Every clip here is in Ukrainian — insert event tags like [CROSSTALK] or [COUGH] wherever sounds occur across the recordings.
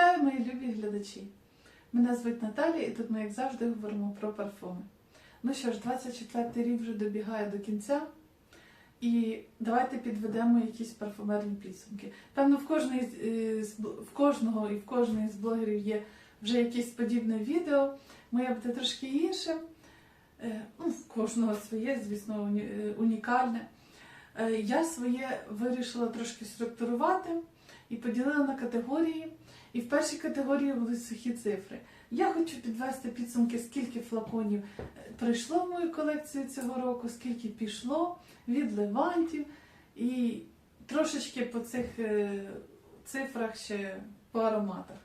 Вітаю, мої любі глядачі! Мене звуть Наталія, і тут ми, як завжди, говоримо про парфуми. Ну що ж, 24 рік вже добігає до кінця, і давайте підведемо якісь парфумерні підсумки. Певно, в, кожної, е, в кожного і в кожної з блогерів є вже якесь подібне відео. Моє буде трошки інше. Е, Ну, в кожного своє, звісно, е, унікальне. Е, Я своє вирішила трошки структурувати і поділила на категорії. І в першій категорії були сухі цифри. Я хочу підвести підсумки, скільки флаконів е, прийшло в мою колекцію цього року, скільки пішло від левантів, і трошечки по цих е, цифрах ще по ароматах.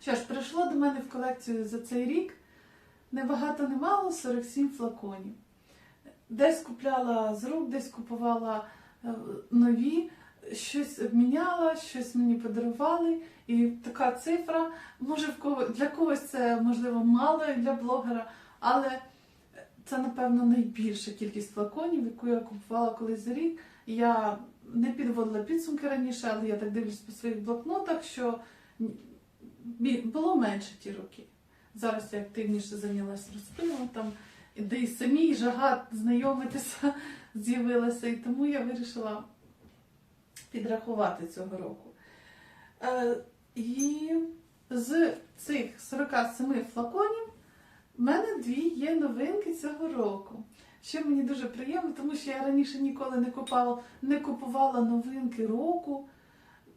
Що ж, прийшло до мене в колекцію за цей рік небагато немало 47 флаконів. Десь купляла з рук, десь купувала е, нові щось обміняла, щось мені подарували, і така цифра. Може, в кого для когось це можливо мало як для блогера, але це, напевно, найбільша кількість флаконів, яку я купувала колись за рік. Я не підводила підсумки раніше, але я так дивлюсь по своїх блокнотах, що було менше ті роки. Зараз я активніше зайнялася розпилом, де і самій жага знайомитися [LAUGHS] з'явилася, і тому я вирішила підрахувати цього року. Е, і з цих 47 флаконів в мене дві є новинки цього року. Що мені дуже приємно, тому що я раніше ніколи не купувала, не купувала новинки року,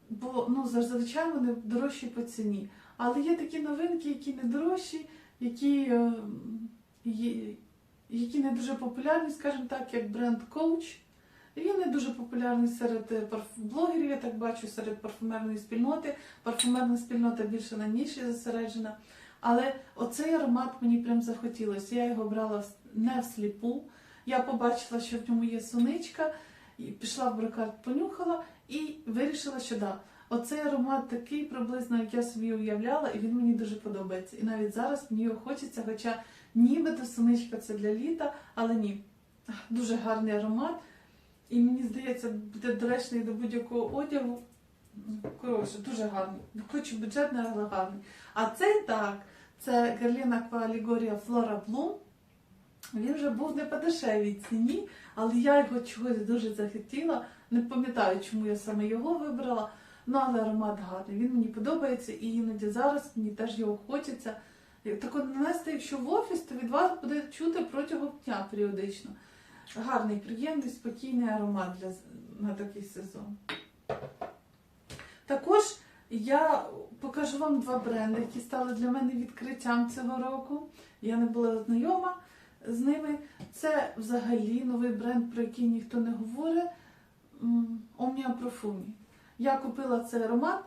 бо ну, зазвичай вони дорожчі по ціні. Але є такі новинки, які не дорожчі, які, е, які не дуже популярні, скажімо так, як бренд Coach. Він не дуже популярний серед е, блогерів, я так бачу, серед парфумерної спільноти. Парфумерна спільнота більше на ніші зосереджена. Але оцей аромат мені прям захотілося. Я його брала не всліпу. Я побачила, що в ньому є суничка, і пішла в брокарт, понюхала і вирішила, що да, оцей аромат такий приблизно, як я собі уявляла, і він мені дуже подобається. І навіть зараз мені його хочеться, хоча нібито суничка це для літа, але ні. Дуже гарний аромат. І мені здається, буде доречний до будь-якого одягу. Коротше, дуже гарний. Хоч і бюджетний, але гарний. А цей так, це Герліна Квалігорія Флора Блум. Він вже був не по дешевій ціні, але я його чогось дуже захотіла. Не пам'ятаю, чому я саме його вибрала. Ну, але аромат гарний. Він мені подобається, і іноді зараз мені теж його хочеться. Так от нанести, якщо в офіс, то від вас буде чути протягом дня періодично. Гарний, приємний, спокійний аромат для, на такий сезон. Також я покажу вам два бренди, які стали для мене відкриттям цього року. Я не була знайома з ними. Це взагалі новий бренд, про який ніхто не говорить. Profumi. Я купила цей аромат,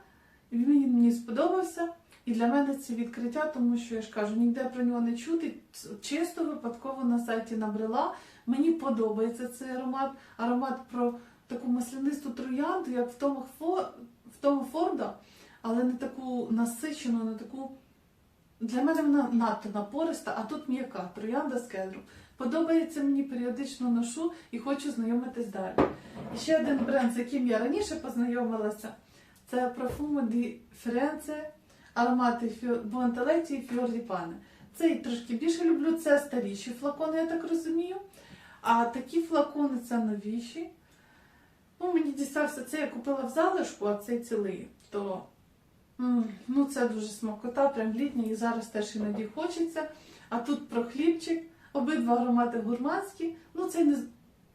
він мені сподобався. І для мене це відкриття, тому що я ж кажу, ніде про нього не чути. Чисто випадково на сайті набрела. Мені подобається цей аромат. Аромат про таку маслянисту троянду, як в тому, Фо- в тому Форда, але не таку насичену, не таку. Для мене вона надто напориста, а тут м'яка троянда з кедром. Подобається мені, періодично ношу і хочу знайомитись далі. І ще один бренд, з яким я раніше познайомилася, це Profumo di Firenze, аромати Буанталеті і di Pane. Цей трошки більше люблю, це старіші флакони, я так розумію. А такі флакони це новіші. Ну, мені дістався цей, я купила в залишку, а цей цілий. То ну, це дуже смакота, прям літня, і зараз теж іноді хочеться. А тут про хлібчик, обидва аромати гурманські. Ну, це не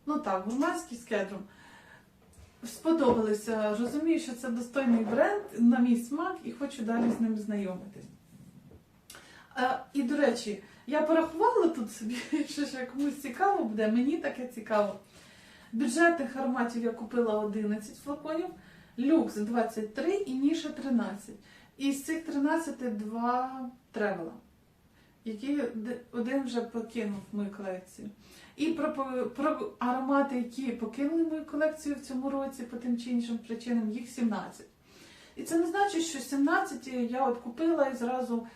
ну так, гурманський з кедром. Сподобалися. Розумію, що це достойний бренд на мій смак і хочу далі з ним знайомитись. А, і, до речі, я порахувала тут собі, [LAUGHS] що ще комусь цікаво буде, мені таке цікаво. Бюджетних ароматів я купила 11 флаконів, люкс 23 і ніша 13. І з цих 13 два тревела, які один вже покинув мою колекцію. І про, про аромати, які покинули мою колекцію в цьому році по тим чи іншим причинам, їх 17. І це не значить, що 17 я от купила і зразу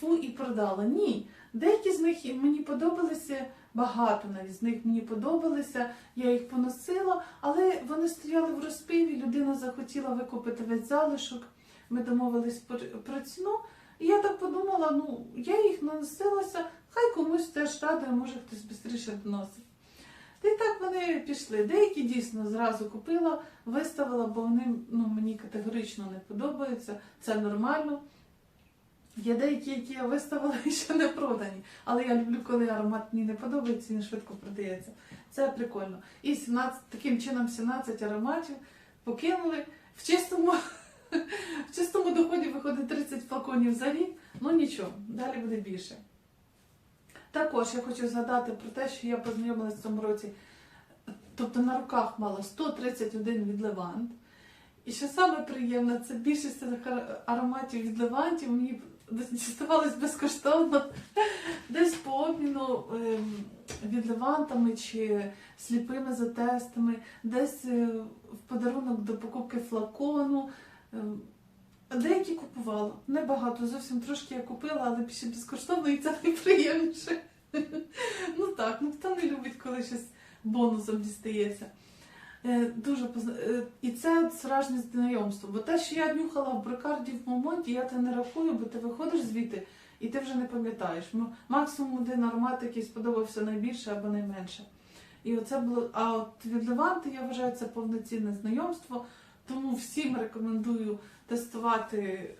фу і продала. Ні. Деякі з них мені подобалися, багато навіть з них мені подобалися, я їх поносила, але вони стояли в розпиві, людина захотіла викупити весь залишок. Ми домовились про, ціну. І я так подумала, ну я їх наносилася, хай комусь теж радує, може хтось швидше доносить. Й так вони пішли. Деякі дійсно зразу купила, виставила, бо вони ну, мені категорично не подобаються. Це нормально. Є деякі, які я виставила [LAUGHS] і ще не продані. Але я люблю, коли аромат мені не подобається і швидко продається. Це прикольно. І 17, таким чином 17 ароматів покинули. В чистому, в чистому доході виходить 30 флаконів за рік. Ну нічого, далі буде більше. Також я хочу згадати про те, що я познайомилася в цьому році, тобто на руках мала 131 від Левант. І що саме приємне, це більшість цих ароматів від Левантів мені діставалось безкоштовно, десь по обміну ем, від Левантами чи сліпими за тестами, десь е, в подарунок до покупки флакону. Ем, Деякі купувала. Небагато, зовсім трошки я купила, але більше безкоштовно і це найприємніше. [LAUGHS] Ну так, ну хто не любить, коли щось бонусом дістається. Е, Дуже позна- е, І це справжнє знайомство. Бо те, що я нюхала в брикарді в моменті, я це не рахую, бо ти виходиш звідти і ти вже не пам'ятаєш. Максимум один аромат, який сподобався найбільше або найменше. І оце було. А от від Леванти я вважаю це повноцінне знайомство. Тому всім рекомендую тестувати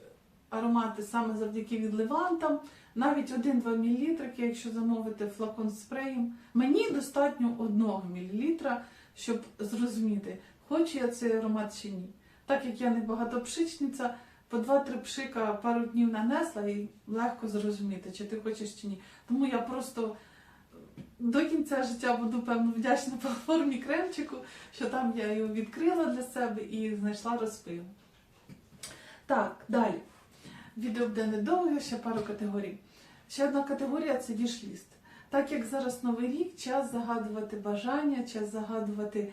аромати саме завдяки від Левантам. Навіть 1-2 мл, якщо замовити флакон з спреєм. Мені достатньо 1 мл, щоб зрозуміти, хочу я цей аромат чи ні. Так як я не багатопшичниця, по 2-3 пшика пару днів нанесла і легко зрозуміти, чи ти хочеш чи ні. Тому я просто до кінця життя буду певно вдячна по формі кремчику, що там я його відкрила для себе і знайшла розпил. Так, далі. Відео буде недовго, ще пару категорій. Ще одна категорія це вішліст. Так як зараз новий рік, час загадувати бажання, час загадувати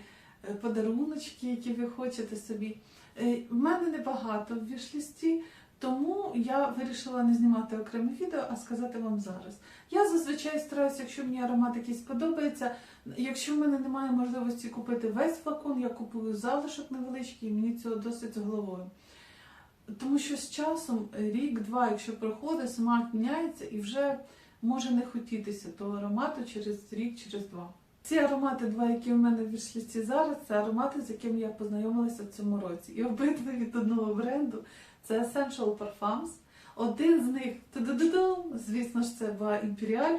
е, подаруночки, які ви хочете собі. Е, В мене небагато в вішлісті, тому я вирішила не знімати окреме відео, а сказати вам зараз. Я зазвичай стараюся, якщо мені аромат якийсь подобається, якщо в мене немає можливості купити весь флакон, я купую залишок невеличкий, і мені цього досить з головою. Тому що з часом, рік-два, якщо проходить, смак міняється і вже може не хотітися того аромату через рік, через два. Ці аромати, два, які в мене в вішлісті зараз, це аромати, з якими я познайомилася в цьому році. І обидва від одного бренду. Це Essential Parfums. Один з них, звісно ж, це Ba Imperial,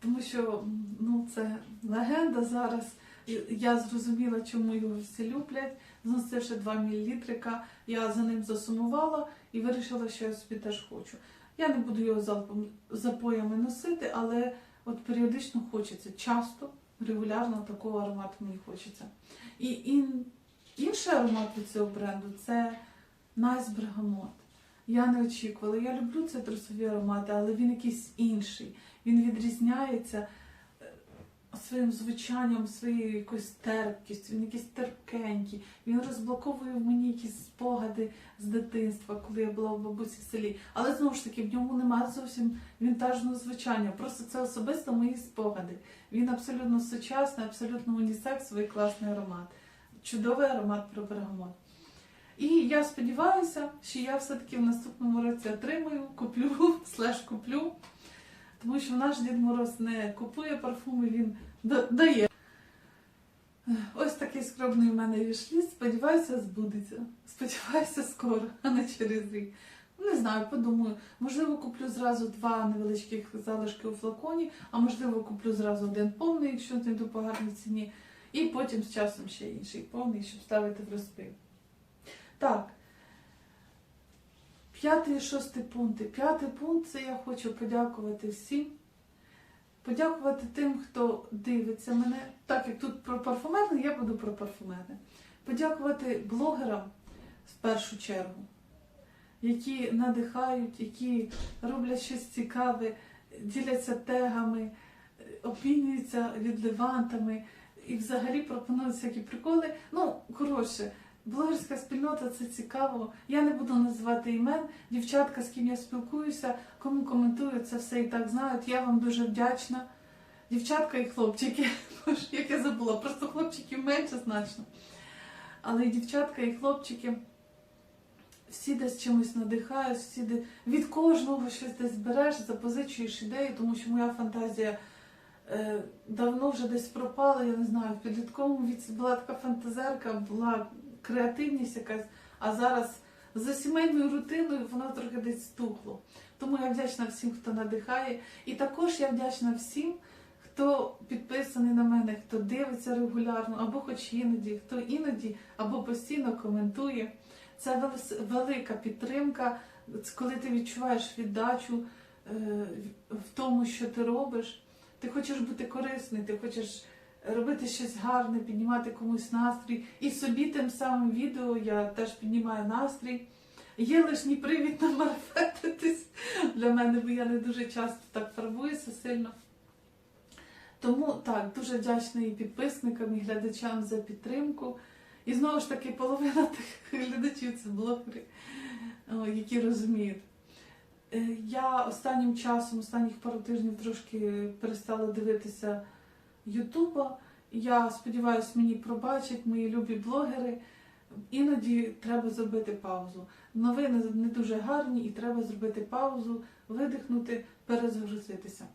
тому що ну, це легенда зараз. Я зрозуміла, чому його всі люблять. Зносивши 2 мл, я за ним засумувала і вирішила, що я собі теж хочу. Я не буду його запоями носити, але от періодично хочеться. Часто, регулярно такого аромату мені хочеться. І, і інший аромат від цього бренду це Nice Bergamot. Я не очікувала. Я люблю цитрусові аромати, але він якийсь інший. Він відрізняється своїм звучанням, своєю якоюсь терпкістю, він якийсь терпкенький. Він розблоковує в мені якісь спогади з дитинства, коли я була в бабусі в селі. Але знову ж таки, в ньому немає зовсім вінтажного звучання. Просто це особисто мої спогади. Він абсолютно сучасний, абсолютно унісексовий, класний аромат. Чудовий аромат про бергамот. І я сподіваюся, що я все-таки в наступному році отримаю, куплю, [LAUGHS] слеш куплю. Тому що наш Дід Мороз не купує парфуми, він дає. Ось такий скромний у мене вішліст. Сподіваюся, збудеться. Сподіваюся, скоро, а не через рік. Не знаю, подумаю. Можливо, куплю зразу два невеличких залишки у флаконі, а можливо, куплю зразу один повний, якщо знайду по гарній ціні. І потім з часом ще інший повний, щоб ставити в розпил. Так. П'ятий і шостий пункти. П'ятий пункт це я хочу подякувати всім. Подякувати тим, хто дивиться мене. Так як тут про парфумерне, я буду про парфумерне. Подякувати блогерам в першу чергу, які надихають, які роблять щось цікаве, діляться тегами, опінюються відливантами і взагалі пропонують всякі приколи. Ну, коротше, блогерська спільнота це цікаво. Я не буду називати імен. Дівчатка, з ким я спілкуюся, кому коментую, це все і так знають. Я вам дуже вдячна. Дівчатка і хлопчики, [LAUGHS] як я забула, просто хлопчиків менше значно. Але і дівчатка і хлопчики всі десь чимось надихають, всі де... від кожного щось десь береш, запозичуєш ідеї, тому що моя фантазія е, давно вже десь пропала, я не знаю, в підлітковому віці була така фантазерка, була креативність якась, а зараз за сімейною рутиною воно трохи десь стухло. Тому я вдячна всім, хто надихає. І також я вдячна всім, хто підписаний на мене, хто дивиться регулярно, або хоч іноді, хто іноді або постійно коментує. Це велика підтримка, коли ти відчуваєш віддачу е, в тому, що ти робиш. Ти хочеш бути корисний, ти хочеш робити щось гарне, піднімати комусь настрій. І собі тим самим відео я теж піднімаю настрій. Є лишній привід [LAUGHS] намарафетитись для мене, бо я не дуже часто так фарбуюся сильно. Тому так, дуже вдячна і підписникам, і глядачам за підтримку. І знову ж таки, половина тих глядачів це блогери, які розуміють. Е, Я останнім часом, останніх пару тижнів трошки перестала дивитися Ютуба. Я сподіваюся, мені пробачать мої любі блогери. Іноді треба зробити паузу. Новини не дуже гарні, і треба зробити паузу, видихнути, перезагрузитися.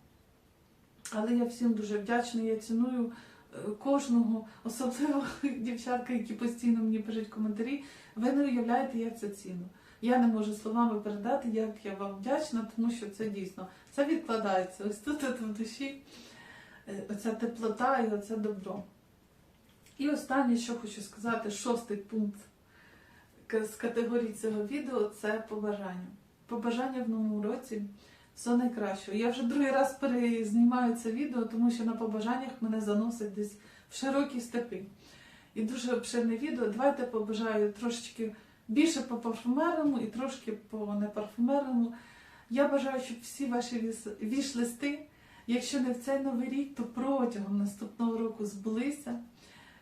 Але я всім дуже вдячна, я ціную е, кожного, особливо [LAUGHS] дівчатка, які постійно мені пишуть коментарі. Ви не уявляєте, як це цінно. Я не можу словами передати, як я вам вдячна, тому що це дійсно це відкладається. Ось тут от в душі оця теплота і оце добро. І останнє, що хочу сказати, шостий пункт з категорії цього відео це побажання. Побажання в новому році все найкращого. Я вже другий раз перезнімаю це відео, тому що на побажаннях мене заносить десь в широкі степи. І дуже обширне відео. Давайте побажаю трошечки більше по парфумерному і трошки по непарфумерному. Я бажаю, щоб всі ваші віш-листи, якщо не в цей новий рік, то протягом наступного року збулися.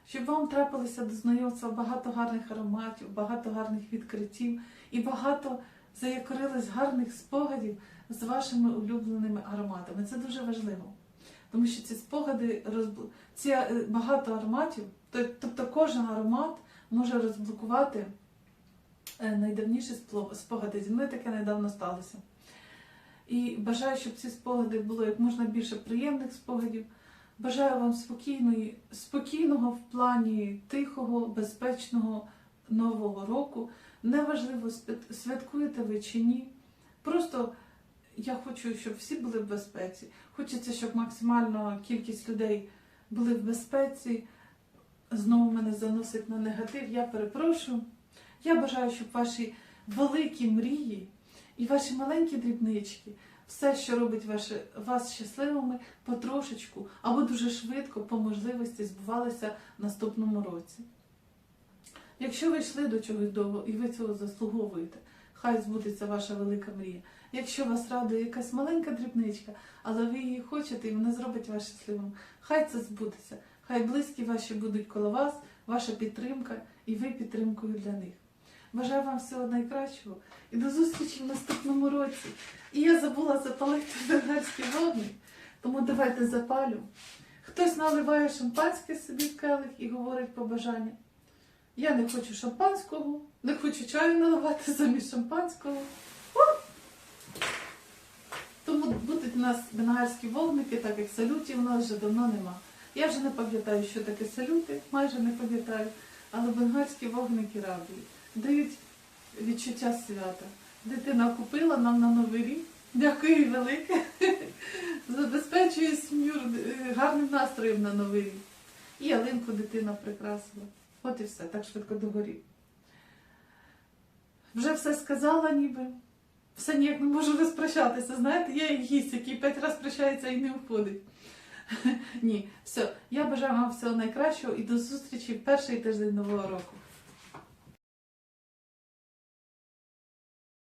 Щоб вам трапилося до знайомства багато гарних ароматів, багато гарних відкриттів і багато заякорилось гарних спогадів з вашими улюбленими ароматами. Це дуже важливо. Тому що ці спогади ці е, багато ароматів, тобто кожен аромат може розблокувати е, найдавніші спогади. Зі мною таке недавно сталося. І бажаю, щоб ці спогади було як можна більше приємних спогадів. Бажаю вам спокійної, спокійного в плані тихого, безпечного нового року. Неважливо, святкуєте ви чи ні. Просто я хочу, щоб всі були в безпеці. Хочеться, щоб максимальна кількість людей були в безпеці. Знову мене заносить на негатив. Я перепрошую. Я бажаю, щоб ваші великі мрії і ваші маленькі дрібнички, все, що робить ваше, вас щасливими, потрошечку або дуже швидко, по можливості, збувалися в наступному році. Якщо ви йшли до чогось довго і ви цього заслуговуєте, хай збудеться ваша велика мрія. Якщо вас радує якась маленька дрібничка, але ви її хочете і вона зробить вас щасливим, хай це збудеться. Хай близькі ваші будуть коло вас, ваша підтримка, і ви підтримкою для них. Бажаю вам всього найкращого і до зустрічі в наступному році. І я забула запалити бенгарський вогник, тому давайте запалю. Хтось наливає шампанське собі в келих і говорить побажання. Я не хочу шампанського, не хочу чаю наливати замість шампанського. Тому будуть у нас бенгарські вогники, так як салютів у нас вже давно нема. Я вже не пам'ятаю, що таке салюти, майже не пам'ятаю, але бенгарські вогники радують, дають відчуття свята. Дитина купила нам на новий рік. Дякую велике. Забезпечує сім'ю гарним настроєм на новий рік. І ялинку дитина прикрасила. От і все, так швидко догорів. Вже все сказала ніби. Все ніяк не можу розпрощатися. Знаєте, я як гість, який п'ять разів прощається і не входить. Ні, все. Я бажаю вам всього найкращого і до зустрічі в перший тиждень нового року.